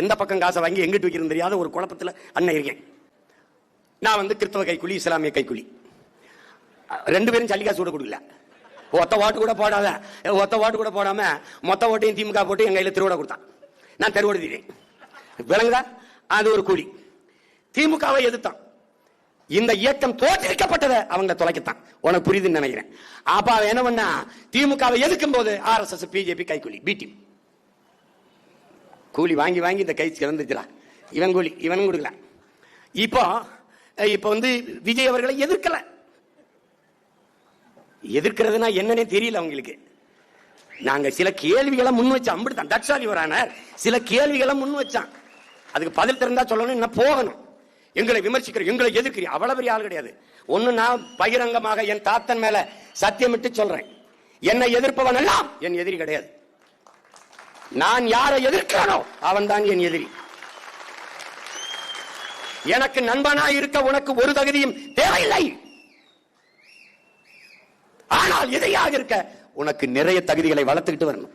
எந்த பக்கம் காசை வாங்கி எங்கிட்டு வைக்கிறது தெரியாத ஒரு குழப்பத்தில் அண்ணன் இருக்கேன். நான் வந்து கிறிஸ்தவ கைக்குலி இஸ்லாமிய கைக்குலி. ரெண்டு பேரும் சல்லிக்காசு கூட கொடுக்கல. ஒத்த ஓட்டு கூட போடாத ஒத்த ஓட்டு கூட போடாம மொத்த ஓட்டையும் திமுக போட்டு என் கையில் திருவிட கொடுத்தான். நான் தெருவோடுதேன் விளங்குதா? அது ஒரு கூலி. திமுகவை எதிர்த்தான். இந்த இயக்கம் தோற்றுவிக்கப்பட்டதை அவங்க தொலைக்கத்தான். உனக்கு புரியுதுன்னு நினைக்கிறேன். அப்ப அவன் என்ன பண்ணா திமுகவை எதிர்க்கும் போது ஆர்எஸ்எஸ் பிஜேபி கைக்குலி பி டீம் கூலி வாங்கி வாங்கி இந்த கை சிறந்துச்சுடா. இவன் கூலி இவனும் கொடுக்கல. இப்போ இப்போ வந்து விஜய் அவர்களை எதிர்க்கல. எதிர்க்கிறதுனா என்னன்னே தெரியல அவங்களுக்கு. நாங்க சில கேள்விகளை முன் வச்சோம் அம்பிடுதான் தட்சாலி வரானார் சில கேள்விகளை முன் வச்சான். அதுக்கு பதில் திறந்தா சொல்லணும் என்ன போகணும். எங்களை விமர்சிக்கிற எங்களை எதிர்க்கிறீ அவ்வளவு பெரிய ஆள் கிடையாது. ஒன்னு நான் பகிரங்கமாக என் தாத்தன் மேல சத்தியமிட்டு சொல்றேன். என்னை எதிர்ப்பவன் எல்லாம் என் எதிரி கிடையாது. நான் யாரை எதிர்க்கிறனோ அவன் தான் என் எதிரி. எனக்கு நண்பனா இருக்க உனக்கு ஒரு தகுதியும் தேவையில்லை. ஆனால் எதிரியாக இருக்க உனக்கு நிறைய தகுதிகளை வளர்த்துக்கிட்டு வரணும்.